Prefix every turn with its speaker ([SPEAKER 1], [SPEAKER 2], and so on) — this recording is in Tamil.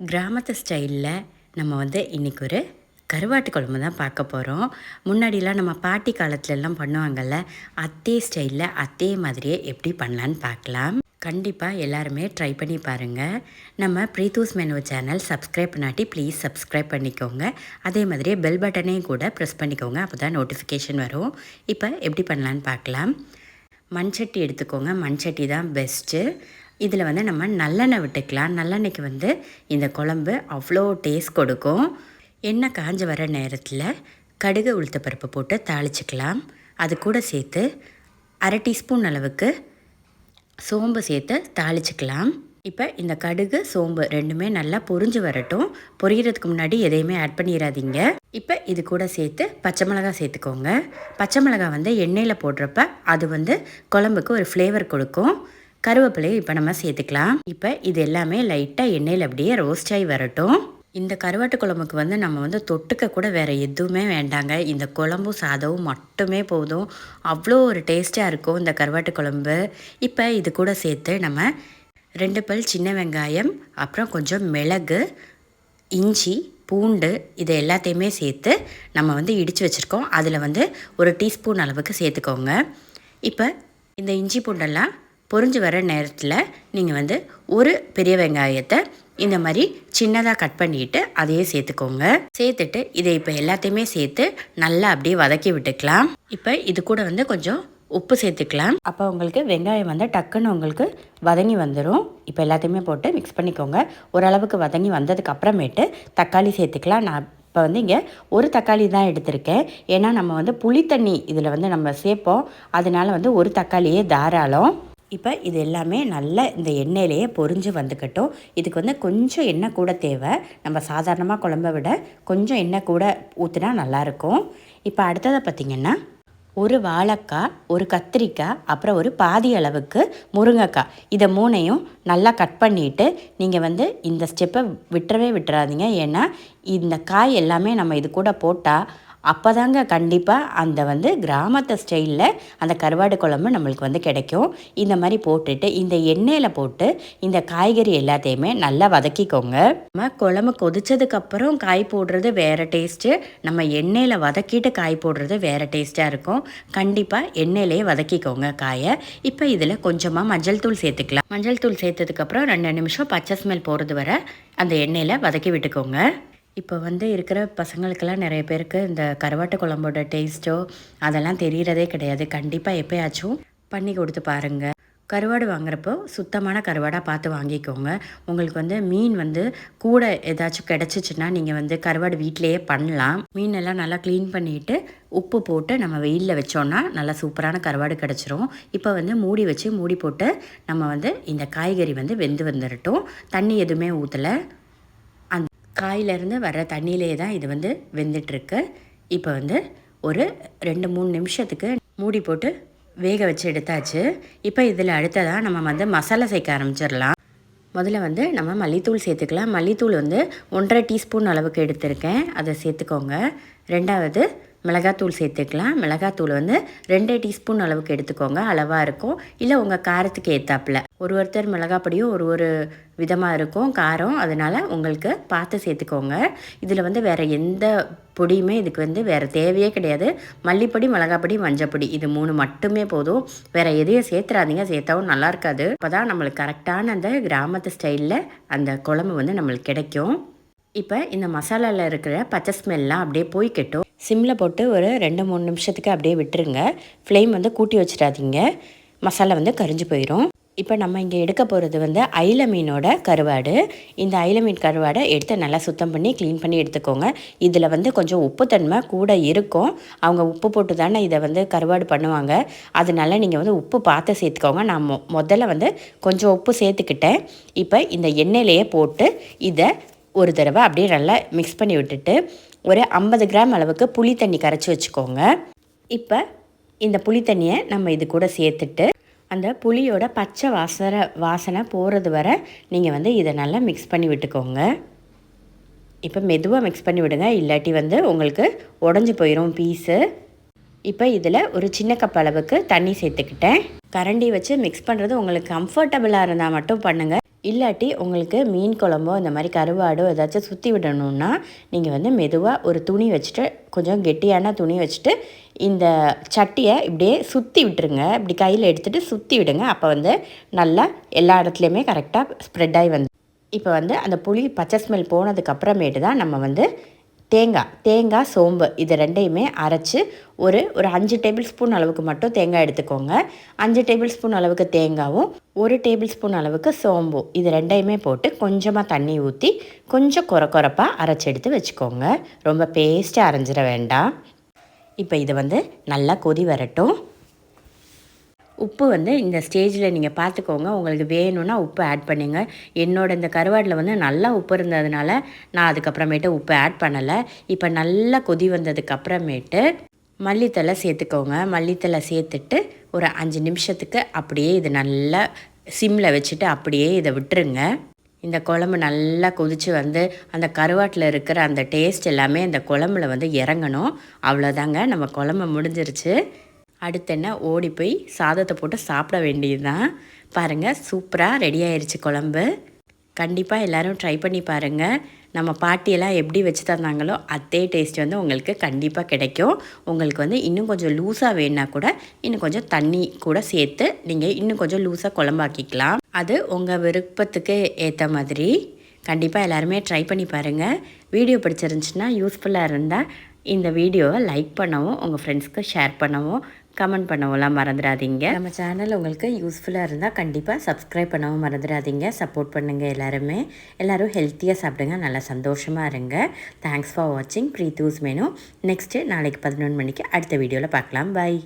[SPEAKER 1] கிராமத்து ஸ்டைலில் நம்ம வந்து இன்றைக்கி ஒரு கருவாட்டு குழம்பு தான் பார்க்க போகிறோம் முன்னாடிலாம் நம்ம பாட்டி காலத்துலலாம் பண்ணுவாங்கள்ல அதே ஸ்டைலில் அதே மாதிரியே எப்படி பண்ணலான்னு பார்க்கலாம். கண்டிப்பாக எல்லாருமே ட்ரை பண்ணி பாருங்கள் நம்ம ப்ரீத்தூஸ் மெனு சேனல் சப்ஸ்கிரைப் பண்ணாட்டி ப்ளீஸ் சப்ஸ்கிரைப் பண்ணிக்கோங்க. அதே மாதிரியே பெல் பட்டனையும் கூட ப்ரெஸ் பண்ணிக்கோங்க அப்போ தான் நோட்டிஃபிகேஷன் வரும். இப்போ எப்படி பண்ணலான்னு பார்க்கலாம். மண்சட்டி எடுத்துக்கோங்க. மண்சட்டி தான் பெஸ்ட்டு இதில் வந்து நம்ம நல்லெண்ணெய் விட்டுக்கலாம். நல்லெண்ணெய்க்கு வந்து இந்த குழம்பு அவ்வளோ டேஸ்ட் கொடுக்கும். எண்ணெய் காஞ்சி வர நேரத்தில் கடுகு உளுத்த பருப்பு போட்டு தாளிச்சிக்கலாம். அது கூட சேர்த்து அரை டீஸ்பூன் அளவுக்கு சோம்பு சேர்த்து தாளிச்சிக்கலாம். இப்போ இந்த கடுகு சோம்பு ரெண்டுமே நல்லா பொரிஞ்சு வரட்டும். பொரியறதுக்கு முன்னாடி எதையுமே ஆட் பண்ணிடாதீங்க இப்போ இது கூட சேர்த்து பச்சை மிளகாய் சேர்த்துக்கோங்க. பச்சை மிளகாய் வந்து எண்ணெயில் போடுறப்ப அது வந்து குழம்புக்கு ஒரு ஃப்ளேவர் கொடுக்கும். கருவேப்பிலையும் இப்போ நம்ம சேர்த்துக்கலாம். இப்போ இது எல்லாமே லைட்டாக எண்ணெயில் அப்படியே ரோஸ்ட் ஆகி வரட்டும். இந்த கருவாட்டு குழம்புக்கு வந்து நம்ம வந்து தொட்டுக்க கூட வேறு எதுவுமே வேண்டாங்க. இந்த குழம்பும் சாதமும் மட்டுமே போதும். அவ்வளோ ஒரு டேஸ்ட்டாக இருக்கும் இந்த கருவாட்டு குழம்பு. இப்போ இது கூட சேர்த்து நம்ம ரெண்டு பல் சின்ன வெங்காயம் அப்புறம் கொஞ்சம் மிளகு இஞ்சி பூண்டு இது எல்லாத்தையுமே சேர்த்து நம்ம வந்து இடித்து வச்சுருக்கோம். அதில் வந்து ஒரு டீஸ்பூன் அளவுக்கு சேர்த்துக்கோங்க. இப்போ இந்த இஞ்சி பூண்டெல்லாம் பொறிஞ்சு வர நேரத்தில் நீங்கள் வந்து ஒரு பெரிய வெங்காயத்தை இந்த மாதிரி சின்னதாக கட் பண்ணிட்டு அதையே சேர்த்துக்கோங்க. சேர்த்துட்டு இதை இப்போ எல்லாத்தையுமே சேர்த்து நல்லா அப்படியே வதக்கி விட்டுக்கலாம். இப்போ இது கூட வந்து கொஞ்சம் உப்பு சேர்த்துக்கலாம். அப்போ உங்களுக்கு வெங்காயம் வந்து டக்குன்னு உங்களுக்கு வதங்கி வந்துடும் இப்போ எல்லாத்தையுமே போட்டு மிக்ஸ் பண்ணிக்கோங்க. ஓரளவுக்கு வதங்கி வந்ததுக்கு அப்புறமேட்டு தக்காளி சேர்த்துக்கலாம். நான் இப்போ வந்து இங்கே ஒரு தக்காளி தான் எடுத்திருக்கேன். ஏன்னா நம்ம வந்து புளி தண்ணி இதில் வந்து நம்ம சேர்ப்போம். அதனால வந்து ஒரு தக்காளியே தாராளம். இப்போ இது எல்லாமே நல்லா இந்த எண்ணெயிலேயே பொரிஞ்சு வந்துக்கட்டும். இதுக்கு வந்து கொஞ்சம் எண்ணெய் கூட தேவை. நம்ம சாதாரணமாக குழம்ப விட கொஞ்சம் எண்ணெய் கூட ஊற்றினா நல்லாயிருக்கும். இப்போ அடுத்ததை பார்த்திங்கன்னா ஒரு வாழைக்காய் ஒரு கத்திரிக்காய் அப்புறம் ஒரு பாதி அளவுக்கு முருங்கைக்காய். இதை மூணையும் நல்லா கட் பண்ணிவிட்டு நீங்கள் வந்து இந்த ஸ்டெப்பை விட்டுறவே விட்டுறாதீங்க. ஏன்னா இந்த காய் எல்லாமே நம்ம இது கூட போட்டால் அப்போ தாங்க கண்டிப்பாக அந்த வந்து கிராமத்து ஸ்டைலில் அந்த கருவாடு குழம்பு நம்மளுக்கு வந்து கிடைக்கும். இந்த மாதிரி போட்டுட்டு இந்த எண்ணெயில் போட்டு இந்த காய்கறி எல்லாத்தையுமே நல்லா வதக்கிக்கோங்க. நம்ம குழம்பு கொதிச்சதுக்கப்புறம் காய் போடுறது வேறு டேஸ்ட்டு நம்ம எண்ணெயில் வதக்கிட்டு காய் போடுறது வேறு டேஸ்ட்டாக இருக்கும். கண்டிப்பாக எண்ணெயிலே வதக்கிக்கோங்க காயை. இப்போ இதில் கொஞ்சமாக மஞ்சள் தூள் சேர்த்துக்கலாம். மஞ்சள் தூள் சேர்த்ததுக்கப்புறம் ரெண்டு நிமிஷம் பச்சை ஸ்மெல் போகிறது வர அந்த எண்ணெயில் வதக்கி விட்டுக்கோங்க. இப்போ வந்து இருக்கிற பசங்களுக்கெல்லாம் நிறைய பேருக்கு இந்த கருவாட்டு குழம்போட டேஸ்ட்டோ அதெல்லாம் தெரியறதே கிடையாது. கண்டிப்பாக எப்போயாச்சும் பண்ணி கொடுத்து பாருங்கள் கருவாடு வாங்குறப்போ சுத்தமான கருவாடாக பார்த்து வாங்கிக்கோங்க. உங்களுக்கு வந்து மீன் வந்து கூட ஏதாச்சும் கிடச்சிச்சின்னா நீங்கள் வந்து கருவாடு வீட்டிலையே பண்ணலாம். மீன் எல்லாம் நல்லா க்ளீன் பண்ணிவிட்டு உப்பு போட்டு நம்ம வெயிலில் வச்சோன்னா நல்லா சூப்பரான கருவாடு கிடச்சிரும். இப்போ வந்து மூடி வச்சு மூடி போட்டு நம்ம வந்து இந்த காய்கறி வந்து வெந்து வந்துடட்டும் தண்ணி எதுவுமே ஊற்றலை காயிலேருந்து வர தண்ணியிலே தான் இது வந்து வெந்துட்டுருக்கு. இப்போ வந்து ஒரு ரெண்டு மூணு நிமிஷத்துக்கு மூடி போட்டு வேக வச்சு எடுத்தாச்சு. இப்போ இதில் அடுத்ததாக நம்ம வந்து மசாலா சேர்க்க ஆரம்பிச்சிடலாம். முதல்ல வந்து நம்ம மல்லித்தூள் சேர்த்துக்கலாம். மல்லித்தூள் வந்து ஒன்றரை டீஸ்பூன் அளவுக்கு எடுத்திருக்கேன். அதை சேர்த்துக்கோங்க. ரெண்டாவது மிளகாத்தூள் சேர்த்துக்கலாம். மிளகாத்தூள் வந்து ரெண்டே டீஸ்பூன் அளவுக்கு எடுத்துக்கோங்க. அளவாக இருக்கும். இல்லை உங்கள் காரத்துக்கு ஏற்றாப்புல ஒரு ஒருத்தர் மிளகாப்பொடியும் ஒரு ஒரு விதமாக இருக்கும். காரம். அதனால் உங்களுக்கு பார்த்து சேர்த்துக்கோங்க. இதில் வந்து வேறு எந்த பொடியுமே இதுக்கு வந்து வேறு தேவையே கிடையாது. மல்லிப்பொடி மிளகாப்பொடி மஞ்சப்பொடி இது மூணு மட்டுமே போதும். வேறு எதையும் சேர்த்துறாதீங்க. சேர்த்தாவும் நல்லா இருக்காது. அப்போ தான் நம்மளுக்கு கரெக்டான அந்த கிராமத்து ஸ்டைலில் அந்த குழம்பு வந்து நம்மளுக்கு கிடைக்கும். இப்போ இந்த மசாலாவில் இருக்கிற பச்சை ஸ்மெல்லாம் அப்படியே போய்க்கட்டும். சிம்மில் போட்டு ஒரு ரெண்டு மூணு நிமிஷத்துக்கு அப்படியே விட்டுருங்க. ஃப்ளேம் வந்து கூட்டி வச்சிடாதீங்க. மசாலா வந்து கரிஞ்சு போயிடும் இப்போ நம்ம இங்கே எடுக்க போகிறது வந்து ஐல மீனோட கருவாடு. இந்த ஐல மீன் கருவாடை எடுத்து நல்லா சுத்தம் பண்ணி க்ளீன் பண்ணி எடுத்துக்கோங்க. இதில் வந்து கொஞ்சம் உப்புத்தன்மை கூட இருக்கும். அவங்க உப்பு போட்டு தானே இதை வந்து கருவாடு பண்ணுவாங்க. அதனால நீங்கள் வந்து உப்பு பார்த்து சேர்த்துக்கோங்க. நான் மொ முதல்ல வந்து கொஞ்சம் உப்பு சேர்த்துக்கிட்டேன். இப்போ இந்த எண்ணெயிலையே போட்டு இதை ஒரு தடவை அப்படியே நல்லா மிக்ஸ் பண்ணி விட்டுட்டு ஒரு ஐம்பது கிராம் அளவுக்கு புளி தண்ணி கரைச்சி வச்சுக்கோங்க. இப்போ இந்த புளி தண்ணியை நம்ம இது கூட சேர்த்துட்டு அந்த புளியோட பச்சை வாசனை வாசனை போகிறது வர நீங்கள் வந்து இதை நல்லா மிக்ஸ் பண்ணி விட்டுக்கோங்க. இப்போ மெதுவாக மிக்ஸ் பண்ணி விடுங்க. இல்லாட்டி வந்து உங்களுக்கு உடஞ்சி போயிடும் பீஸு இப்போ இதில் ஒரு சின்ன கப் அளவுக்கு தண்ணி சேர்த்துக்கிட்டேன். கரண்டி வச்சு மிக்ஸ் பண்ணுறது உங்களுக்கு கம்ஃபர்டபுளாக இருந்தால் மட்டும் பண்ணுங்கள் இல்லாட்டி உங்களுக்கு மீன் குழம்போ இந்த மாதிரி கருவாடோ ஏதாச்சும் சுற்றி விடணும்னா நீங்கள் வந்து மெதுவாக ஒரு துணி வச்சுட்டு கொஞ்சம் கெட்டியான துணி வச்சுட்டு இந்த சட்டியை இப்படியே சுற்றி விட்டுருங்க. இப்படி கையில் எடுத்துகிட்டு சுற்றி விடுங்க. அப்போ வந்து நல்லா எல்லா இடத்துலையுமே கரெக்டாக ஸ்ப்ரெட் ஆகி வந்து இப்போ வந்து அந்த புளி பச்சை ஸ்மெல் போனதுக்கப்புறமேட்டு தான் நம்ம வந்து தேங்காய் தேங்காய் சோம்பு இது ரெண்டையுமே அரைச்சி ஒரு ஒரு அஞ்சு டேபிள் ஸ்பூன் அளவுக்கு மட்டும் தேங்காய் எடுத்துக்கோங்க. அஞ்சு டேபிள் ஸ்பூன் அளவுக்கு தேங்காவும் ஒரு டேபிள் ஸ்பூன் அளவுக்கு சோம்பும். இது ரெண்டையுமே போட்டு கொஞ்சமாக தண்ணி ஊற்றி கொஞ்சம் குறை குறைப்பாக அரைச்சி எடுத்து வச்சுக்கோங்க. ரொம்ப பேஸ்ட்டாக அரைஞ்சிட வேண்டாம். இப்போ இது வந்து நல்லா கொதி வரட்டும். உப்பு வந்து இந்த ஸ்டேஜில் நீங்கள் பார்த்துக்கோங்க உங்களுக்கு வேணும்னா உப்பு ஆட் பண்ணுங்க. என்னோட இந்த கருவாடில் வந்து நல்லா உப்பு இருந்ததுனால நான் அதுக்கப்புறமேட்டு உப்பு ஆட் பண்ணலை. இப்போ நல்லா கொதி வந்ததுக்கு அப்புறமேட்டு மல்லித்தலை சேர்த்துக்கோங்க. மல்லித்தலை சேர்த்துட்டு ஒரு அஞ்சு நிமிஷத்துக்கு அப்படியே இது நல்லா சிம்மில் வச்சுட்டு அப்படியே இதை விட்டுருங்க. இந்த குழம்பு நல்லா கொதித்து வந்து அந்த கருவாட்டில் இருக்கிற அந்த டேஸ்ட் எல்லாமே அந்த குழம்புல வந்து இறங்கணும். அவ்வளோதாங்க நம்ம குழம்பு முடிஞ்சிருச்சு. அடுத்து என்ன? ஓடி போய் சாதத்தை போட்டு சாப்பிட வேண்டியது தான் பாருங்கள் சூப்பராக ரெடி ஆயிடுச்சு குழம்பு. கண்டிப்பாக எல்லோரும் ட்ரை பண்ணி பாருங்கள் நம்ம பாட்டியெல்லாம் எப்படி வச்சு தந்தாங்களோ அதே டேஸ்ட் வந்து உங்களுக்கு கண்டிப்பாக கிடைக்கும். உங்களுக்கு வந்து இன்னும் கொஞ்சம் லூஸாக வேணுன்னா கூட இன்னும் கொஞ்சம் தண்ணி கூட சேர்த்து நீங்கள் இன்னும் கொஞ்சம் லூஸாக குழம்பாக்கிக்கலாம். அது உங்கள் விருப்பத்துக்கு ஏற்ற மாதிரி. கண்டிப்பாக எல்லாருமே ட்ரை பண்ணி பாருங்கள் வீடியோ பிடிச்சிருந்துச்சுன்னா யூஸ்ஃபுல்லாக இருந்தால் இந்த வீடியோவை லைக் பண்ணவும் உங்கள் ஃப்ரெண்ட்ஸ்க்கு ஷேர் பண்ணவும் கமெண்ட் பண்ணவும்லாம் மறந்துடாதீங்க. நம்ம சேனல் உங்களுக்கு யூஸ்ஃபுல்லாக இருந்தால் கண்டிப்பாக சப்ஸ்கிரைப் பண்ணவும் மறந்துடாதீங்க. சப்போர்ட் பண்ணுங்கள் எல்லாருமே. எல்லோரும் ஹெல்த்தியாக சாப்பிடுங்க. நல்லா சந்தோஷமாக இருங்க. தேங்க்ஸ் ஃபார் வாட்சிங் ப்ரீத்தூஸ் மெனு நெக்ஸ்ட்டு நாளைக்கு பதினொன்று மணிக்கு அடுத்த வீடியோவில் பார்க்கலாம். பாய்